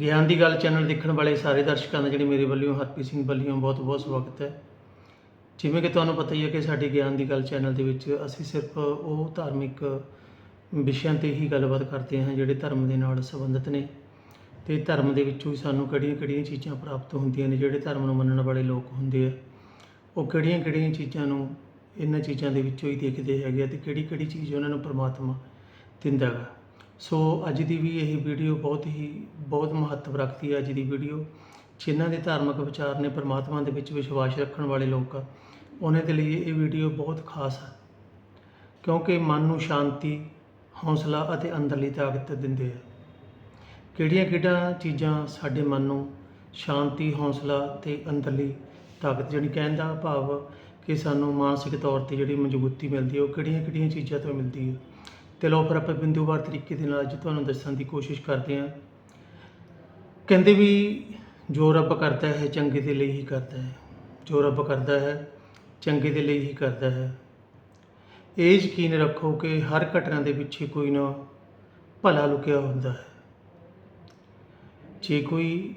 ਗਿਆਨ ਦੀ ਗੱਲ ਚੈਨਲ ਦੇਖਣ ਵਾਲੇ ਸਾਰੇ ਦਰਸ਼ਕਾਂ ਦਾ, ਜਿਹੜੇ ਮੇਰੇ ਵੱਲੋਂ, ਹਰਪ੍ਰੀਤ ਸਿੰਘ ਵੱਲੋਂ ਬਹੁਤ ਬਹੁਤ ਸਵਾਗਤ ਹੈ। ਜਿਵੇਂ ਕਿ ਤੁਹਾਨੂੰ ਪਤਾ ਹੀ ਹੈ ਕਿ ਸਾਡੀ ਗਿਆਨ ਦੀ ਗੱਲ ਚੈਨਲ ਦੇ ਵਿੱਚ ਅਸੀਂ ਸਿਰਫ ਉਹ ਧਾਰਮਿਕ ਵਿਸ਼ਿਆਂ ਤੇ ਹੀ ਗੱਲਬਾਤ ਕਰਦੇ ਹਾਂ, ਜਿਹੜੇ ਧਰਮ ਦੇ ਨਾਲ ਸੰਬੰਧਿਤ ਨੇ। ਤੇ ਧਰਮ ਦੇ ਵਿੱਚੋਂ ਹੀ ਸਾਨੂੰ ਕਿਹੜੀਆਂ-ਕਿਹੜੀਆਂ ਚੀਜ਼ਾਂ ਪ੍ਰਾਪਤ ਹੁੰਦੀਆਂ ਨੇ, ਜਿਹੜੇ ਧਰਮ ਨੂੰ ਮੰਨਣ ਵਾਲੇ ਲੋਕ ਹੁੰਦੇ ਆ। ਉਹ ਕਿਹੜੀਆਂ-ਕਿਹੜੀਆਂ ਚੀਜ਼ਾਂ ਨੂੰ ਇਹਨਾਂ ਚੀਜ਼ਾਂ ਦੇ ਵਿੱਚੋਂ ਹੀ ਦੇਖਦੇ ਹੈਗੇ ਆ ਤੇ ਕਿਹੜੀ-ਕਿਹੜੀ ਚੀਜ਼ ਉਹਨਾਂ ਨੂੰ ਪ੍ਰਮਾਤਮਾ ਦਿੰਦਾ ਗਾ ਸੋ ਅੱਜ ਦੀ ਵੀ ਇਹ ਵੀਡੀਓ ਬਹੁਤ ਹੀ, ਬਹੁਤ ਮਹੱਤਵ ਰੱਖਦੀ ਹੈ ਅੱਜ ਦੀ ਵੀਡੀਓ। ਜਿਨ੍ਹਾਂ ਦੇ ਧਾਰਮਿਕ ਵਿਚਾਰ ਨੇ ਪਰਮਾਤਮਾ ਦੇ ਵਿੱਚ ਵਿਸ਼ਵਾਸ ਰੱਖਣ ਵਾਲੇ ਲੋਕ, ਉਹਨਾਂ ਦੇ ਲਈ ਇਹ ਵੀਡੀਓ ਬਹੁਤ ਖਾਸ ਹੈ। ਕਿਉਂਕਿ ਮਨ ਨੂੰ ਸ਼ਾਂਤੀ, ਹੌਸਲਾ ਅਤੇ ਅੰਦਰਲੀ ਤਾਕਤ ਦਿੰਦੇ ਆ। ਕਿਹੜੀਆਂ ਕਿਹੜੀਆਂ ਚੀਜ਼ਾਂ ਸਾਡੇ ਮਨ ਨੂੰ ਸ਼ਾਂਤੀ, ਹੌਸਲਾ ਤੇ ਅੰਦਰਲੀ ਤਾਕਤ ਜਿਹੜੀ ਕਹਿਣ ਦਾ ਭਾਵ ਕਿ ਸਾਨੂੰ ਮਾਨਸਿਕ ਤੌਰ ਤੇ ਜਿਹੜੀ ਮਜ਼ਬੂਤੀ ਮਿਲਦੀ ਹੈ, ਉਹ ਕਿਹੜੀਆਂ ਕਿਹੜੀਆਂ ਚੀਜ਼ਾਂ ਤੋਂ ਮਿਲਦੀ ਹੈ? ਤੇ ਲਓ ਫਿਰ ਆਪਾਂ ਬਿੰਦੂਵਾਰ ਤਰੀਕੇ ਦੇ ਨਾਲ ਅੱਜ ਤੁਹਾਨੂੰ ਦੱਸਣ ਦੀ ਕੋਸ਼ਿਸ਼ ਕਰਦੇ ਹਾਂ। ਕਹਿੰਦੇ ਵੀ ਜੋ ਰੱਬ ਕਰਦਾ ਹੈ ਚੰਗੇ ਦੇ ਲਈ ਹੀ ਕਰਦਾ ਹੈ। ਜੋ ਰੱਬ ਕਰਦਾ ਹੈ ਚੰਗੇ ਦੇ ਲਈ ਹੀ ਕਰਦਾ ਹੈ। ਇਹ ਯਕੀਨ ਰੱਖੋ ਕਿ ਹਰ ਘਟਨਾ ਦੇ ਪਿੱਛੇ ਕੋਈ ਨਾ ਭਲਾ ਲੁਕਿਆ ਹੁੰਦਾ ਹੈ। ਜੇ ਕੋਈ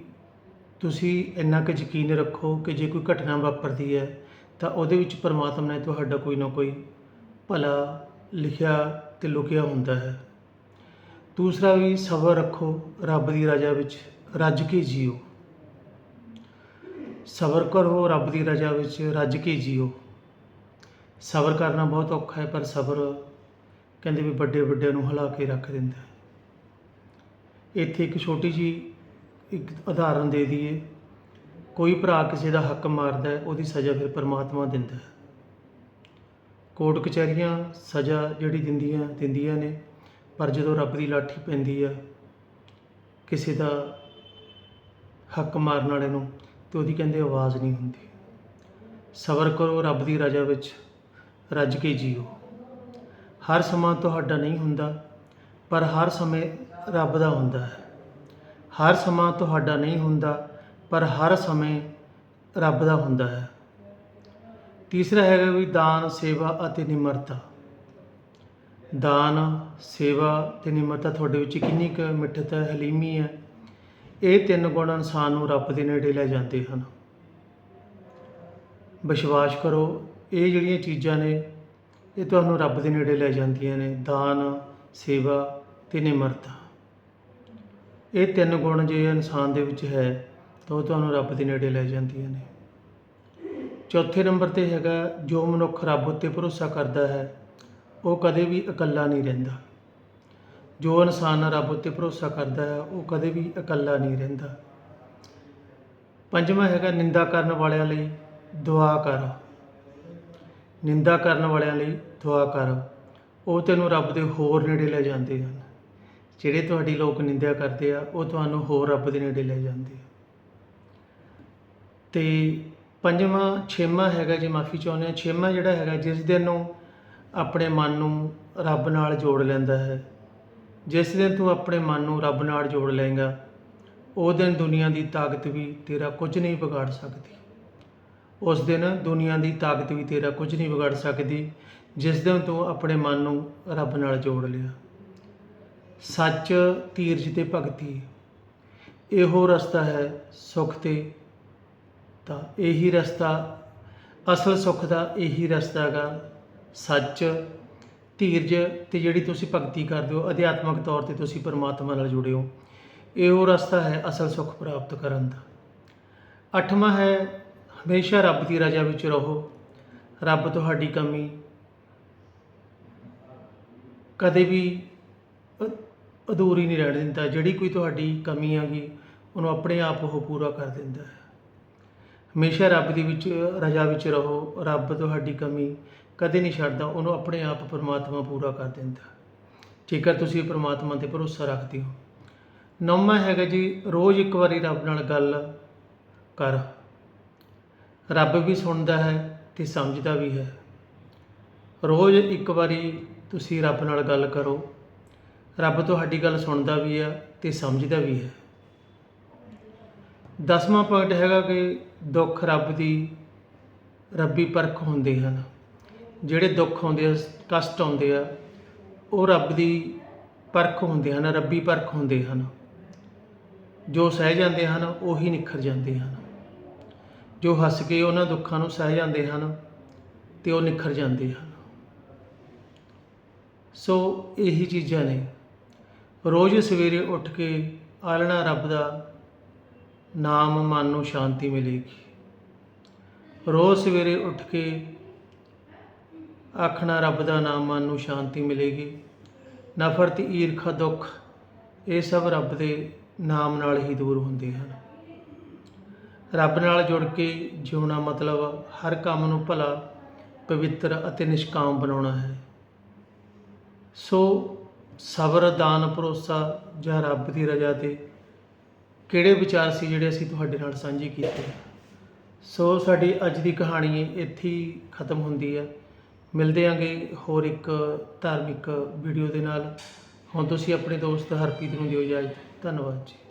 ਤੁਸੀਂ ਇੰਨਾ ਕੁ ਯਕੀਨ ਰੱਖੋ ਕਿ ਜੇ ਕੋਈ ਘਟਨਾ ਵਾਪਰਦੀ ਹੈ ਤਾਂ ਉਹਦੇ ਵਿੱਚ ਪਰਮਾਤਮਾ ਨੇ ਤੁਹਾਡਾ ਕੋਈ ਨਾ ਕੋਈ ਭਲਾ ਲਿਖਿਆ ਤੇ ਲੁਕਿਆ ਹੁੰਦਾ ਹੈ। ਦੂਸਰਾ ਵੀ ਸਬਰ ਰੱਖੋ ਰੱਬ ਦੀ ਰਜ਼ਾ ਵਿੱਚ, ਰੱਜ ਕੇ ਜੀਓ। ਸਬਰ ਕਰੋ ਰੱਬ ਦੀ ਰਜ਼ਾ ਵਿੱਚ, ਰੱਜ ਕੇ ਜੀਓ। ਸਬਰ ਕਰਨਾ ਬਹੁਤ ਔਖਾ ਹੈ, ਪਰ ਸਬਰ ਕਹਿੰਦੇ ਵੀ ਵੱਡੇ ਵੱਡਿਆਂ ਨੂੰ ਹਿਲਾ ਕੇ ਰੱਖ ਦਿੰਦਾ ਹੈ। ਇੱਥੇ ਇੱਕ ਛੋਟੀ ਜੀ ਇੱਕ ਉਦਾਹਰਨ ਦੇ ਦਈਏ। ਕੋਈ ਭਰਾ ਕਿਸੇ ਦਾ ਹੱਕ ਮਾਰਦਾ ਹੈ, ਉਹਦੀ ਸਜ਼ਾ ਫਿਰ ਪਰਮਾਤਮਾ ਦਿੰਦਾ ਹੈ। ਕੋਰਟ ਕਚਹਿਰੀਆਂ ਸਜ਼ਾ ਜਿਹੜੀ ਦਿੰਦੀਆਂ ਦਿੰਦੀਆਂ ਨੇ, ਪਰ ਜਦੋਂ ਰੱਬ ਦੀ ਲਾਠੀ ਪੈਂਦੀ ਆ, ਕਿਸੇ ਦਾ ਹੱਕ ਮਾਰਨ ਵਾਲੇ ਨੂੰ, ਤੇ ਉਹਦੀ ਕਹਿੰਦੇ ਆਵਾਜ਼ ਨਹੀਂ ਹੁੰਦੀ। ਸਬਰ ਕਰੋ ਰੱਬ ਦੀ ਰਜ਼ਾ ਵਿੱਚ, ਰੱਜ ਕੇ ਜੀਓ। ਹਰ ਸਮਾਂ ਤੁਹਾਡਾ ਨਹੀਂ ਹੁੰਦਾ, ਪਰ ਹਰ ਸਮੇਂ ਰੱਬ ਦਾ ਹੁੰਦਾ ਹੈ। ਹਰ ਸਮਾਂ ਤੁਹਾਡਾ ਨਹੀਂ ਹੁੰਦਾ, ਪਰ ਹਰ ਸਮੇਂ ਰੱਬ ਦਾ ਹੁੰਦਾ ਹੈ। ਤੀਸਰਾ ਹੈਗਾ ਵੀ ਦਾਨ, ਸੇਵਾ ਅਤੇ ਨਿਮਰਤਾ। ਦਾਨ, ਸੇਵਾ ਤੇ ਨਿਮਰਤਾ ਤੁਹਾਡੇ ਵਿੱਚ ਕਿੰਨੀ ਕੁ ਮਿੱਠਤ ਹੈ ਹਲੀਮੀ ਹੈ? ਇਹ ਤਿੰਨ ਗੁਣ ਇਨਸਾਨ ਨੂੰ ਰੱਬ ਦੇ ਨੇੜੇ ਲੈ ਜਾਂਦੇ ਹਨ। ਵਿਸ਼ਵਾਸ ਕਰੋ, ਇਹ ਜਿਹੜੀਆਂ ਚੀਜ਼ਾਂ ਨੇ, ਇਹ ਤੁਹਾਨੂੰ ਰੱਬ ਦੇ ਨੇੜੇ ਲੈ ਜਾਂਦੀਆਂ ਨੇ, ਦਾਨ, ਸੇਵਾ ਤੇ ਨਿਮਰਤਾ। ਇਹ ਤਿੰਨ ਗੁਣ ਜੇ ਇਨਸਾਨ ਦੇ ਵਿੱਚ ਹੈ, ਤਾਂ ਉਹ ਤੁਹਾਨੂੰ ਰੱਬ ਦੇ ਨੇੜੇ ਲੈ ਜਾਂਦੀਆਂ ਨੇ। ਚੌਥੇ ਨੰਬਰ ਤੇ ਹੈਗਾ ਜੋ ਮਨੁੱਖ ਰੱਬ ਉੱਤੇ ਭਰੋਸਾ ਕਰਦਾ ਹੈ, ਉਹ ਕਦੇ ਵੀ ਇਕੱਲਾ ਨਹੀਂ ਰਹਿੰਦਾ। ਜੋ ਇਨਸਾਨ ਰੱਬ ਉੱਤੇ ਭਰੋਸਾ ਕਰਦਾ ਹੈ, ਉਹ ਕਦੇ ਵੀ ਇਕੱਲਾ ਨਹੀਂ ਰਹਿੰਦਾ। ਪੰਜਵਾਂ ਹੈਗਾ ਨਿੰਦਾ ਕਰਨ ਵਾਲਿਆਂ ਲਈ ਦੁਆ ਕਰ। ਨਿੰਦਾ ਕਰਨ ਵਾਲਿਆਂ ਲਈ ਦੁਆ ਕਰ। ਉਹ ਤੈਨੂੰ ਰੱਬ ਦੇ ਹੋਰ ਨੇੜੇ ਲੈ ਜਾਂਦੇ ਹਨ। ਜਿਹੜੇ ਤੁਹਾਡੀ ਲੋਕ ਨਿੰਦਿਆ ਕਰਦੇ ਆ, ਉਹ ਤੁਹਾਨੂੰ ਹੋਰ ਰੱਬ ਦੇ ਨੇੜੇ ਲੈ ਜਾਂਦੇ ਆ। ਤੇ ਪੰਜਵਾਂ, ਛੇਵਾਂ ਹੈਗਾ ਜੀ ਮਾਫੀ ਚਾਹੁੰਦੇ ਹਾਂ, ਛੇਵਾਂ ਜਿਹੜਾ ਹੈਗਾ ਜਿਸ ਦਿਨ ਨੂੰ ਆਪਣੇ ਮਨ ਨੂੰ ਰੱਬ ਨਾਲ ਜੋੜ ਲੈਂਦਾ ਹੈ, ਜਿਸ ਦਿਨ ਤੂੰ ਆਪਣੇ ਮਨ ਨੂੰ ਰੱਬ ਨਾਲ ਜੋੜ ਲਏਗਾ, ਉਹ ਦਿਨ ਦੁਨੀਆ ਦੀ ਤਾਕਤ ਵੀ ਤੇਰਾ ਕੁਝ ਨਹੀਂ ਵਿਗਾੜ ਸਕਦੀ। ਉਸ ਦਿਨ ਦੁਨੀਆ ਦੀ ਤਾਕਤ ਵੀ ਤੇਰਾ ਕੁਝ ਨਹੀਂ ਵਿਗਾੜ ਸਕਦੀ, ਜਿਸ ਦਿਨ ਤੂੰ ਆਪਣੇ ਮਨ ਨੂੰ ਰੱਬ ਨਾਲ ਜੋੜ ਲਿਆ। ਸੱਚ ਧੀਰਜ ਤੇ ਭਗਤੀ, ਇਹੋ ਰਸਤਾ ਹੈ ਸੁਖ ਤੇ ਤਾਂ ਇਹੀ ਰਸਤਾ, ਅਸਲ ਸੁੱਖ ਦਾ ਇਹੀ ਰਸਤਾ ਹੈਗਾ, ਸੱਚ, ਧੀਰਜ ਤੇ ਜਿਹੜੀ ਤੁਸੀਂ ਭਗਤੀ ਕਰਦੇ ਹੋ, ਅਧਿਆਤਮਿਕ ਤੌਰ ਤੇ ਤੁਸੀਂ ਪਰਮਾਤਮਾ ਨਾਲ ਜੁੜੇ ਹੋ ਉਹ ਰਸਤਾ ਹੈ ਅਸਲ ਸੁੱਖ ਪ੍ਰਾਪਤ ਕਰਨ ਦਾ। ਅੱਠਵਾਂ ਹੈ, ਹਮੇਸ਼ਾ ਰੱਬ ਦੀ ਰਜ਼ਾ ਵਿੱਚ ਰਹੋ, ਰੱਬ ਤੁਹਾਡੀ ਕਮੀ। ਕਦੇ ਵੀ ਅਧੂਰੀ ਨਹੀਂ ਰਹਿਣ ਦਿੰਦਾ, ਜਿਹੜੀ ਕੋਈ ਤੁਹਾਡੀ ਕਮੀ ਆਗੀ ਉਹਨੂੰ ਆਪਣੇ ਆਪ ਉਹ ਪੂਰਾ ਕਰ ਦਿੰਦਾ ਹੈ। ਹਮੇਸ਼ਾ ਰੱਬ ਦੀ ਵਿੱਚ, ਰਜ਼ਾ ਵਿੱਚ ਰਹੋ, ਰੱਬ ਤੁਹਾਡੀ ਕਮੀ ਕਦੇ ਨਹੀਂ ਛੱਡਦਾ, ਉਹਨੂੰ ਆਪਣੇ ਆਪ ਪਰਮਾਤਮਾ ਪੂਰਾ ਕਰ ਦਿੰਦਾ। ਜੇਕਰ ਤੁਸੀਂ ਪਰਮਾਤਮਾ ਤੇ ਭਰੋਸਾ ਰੱਖਦੇ ਹੋ। ਨੌਵਾਂ ਹੈਗਾ ਜੀ, ਰੋਜ਼ ਇੱਕ ਵਾਰੀ ਰੱਬ ਨਾਲ ਗੱਲ ਕਰ। ਰੱਬ ਵੀ ਸੁਣਦਾ ਹੈ ਤੇ ਸਮਝਦਾ ਵੀ ਹੈ। ਰੋਜ਼ ਇੱਕ ਵਾਰੀ ਤੁਸੀਂ ਰੱਬ ਨਾਲ ਗੱਲ ਕਰੋ। ਰੱਬ ਤੁਹਾਡੀ ਗੱਲ ਸੁਣਦਾ ਵੀ ਹੈ ਤੇ ਸਮਝਦਾ ਵੀ ਹੈ। ਦਸਵਾਂ ਪੁਆਇੰਟ ਹੈਗਾ ਕਿ ਦੁੱਖ ਰੱਬ ਦੀ ਰੱਬੀ ਪਰਖ ਹੁੰਦੇ ਹਨ। ਜਿਹੜੇ ਦੁੱਖ ਆਉਂਦੇ ਆ, ਕਸ਼ਟ ਆਉਂਦੇ ਆ, ਉਹ ਰੱਬ ਦੀ ਪਰਖ ਹੁੰਦੇ ਹਨ, ਰੱਬੀ ਪਰਖ ਹੁੰਦੇ ਹਨ। ਜੋ ਸਹਿ ਜਾਂਦੇ ਹਨ, ਉਹੀ ਨਿਖਰ ਜਾਂਦੇ ਹਨ। ਜੋ ਹੱਸ ਕੇ ਉਹਨਾਂ ਦੁੱਖਾਂ ਨੂੰ ਸਹਿ ਜਾਂਦੇ ਹਨ, ਤੇ ਉਹ ਨਿਖਰ ਜਾਂਦੇ ਹਨ। ਸੋ ਇਹੀ ਚੀਜ਼ਾਂ ਨੇ। ਰੋਜ਼ ਸਵੇਰੇ ਉੱਠ ਕੇ ਆਲਣਾ ਰੱਬ ਦਾ ਨਾਮ ਮਨ ਨੂੰ ਸ਼ਾਂਤੀ ਮਿਲੇਗੀ। ਰੋਜ਼ ਸਵੇਰੇ ਉੱਠ ਕੇ ਆਖਣਾ ਰੱਬ ਦਾ ਨਾਮ ਮਨ ਨੂੰ ਸ਼ਾਂਤੀ ਮਿਲੇਗੀ। ਨਫ਼ਰਤ, ਈਰਖਾ, ਦੁੱਖ, ਇਹ ਸਭ ਰੱਬ ਦੇ ਨਾਮ ਨਾਲ ਹੀ ਦੂਰ ਹੁੰਦੇ ਹਨ। ਰੱਬ ਨਾਲ ਜੁੜ ਕੇ ਜਿਉਣਾ ਮਤਲਬ ਹਰ ਕੰਮ ਨੂੰ ਭਲਾ, ਪਵਿੱਤਰ ਅਤੇ ਨਿਸ਼ਕਾਮ ਬਣਾਉਣਾ ਹੈ। ਸੋ ਸਬਰ, ਦਾਨ, ਭਰੋਸਾ ਜਾਂ ਰੱਬ ਦੀ ਰਜ਼ਾ ਤੇ ਕਿਹੜੇ ਵਿਚਾਰ ਸੀ ਜਿਹੜੇ ਅਸੀਂ ਤੁਹਾਡੇ ਨਾਲ ਸਾਂਝੇ ਕੀਤੇ? ਸੋ ਸਾਡੀ ਅੱਜ ਦੀ ਕਹਾਣੀ ਇੱਥੇ ਖਤਮ ਹੁੰਦੀ ਹੈ। ਮਿਲਦੇ ਆਂਗੇ ਹੋਰ ਇੱਕ ਧਾਰਮਿਕ ਵੀਡੀਓ ਦੇ ਨਾਲ। ਹੁਣ ਤੁਸੀਂ ਆਪਣੇ ਦੋਸਤ ਹਰਪ੍ਰੀਤ ਨੂੰ ਦਿਓ ਇਜਾਜ਼ਤ। ਧੰਨਵਾਦ ਜੀ।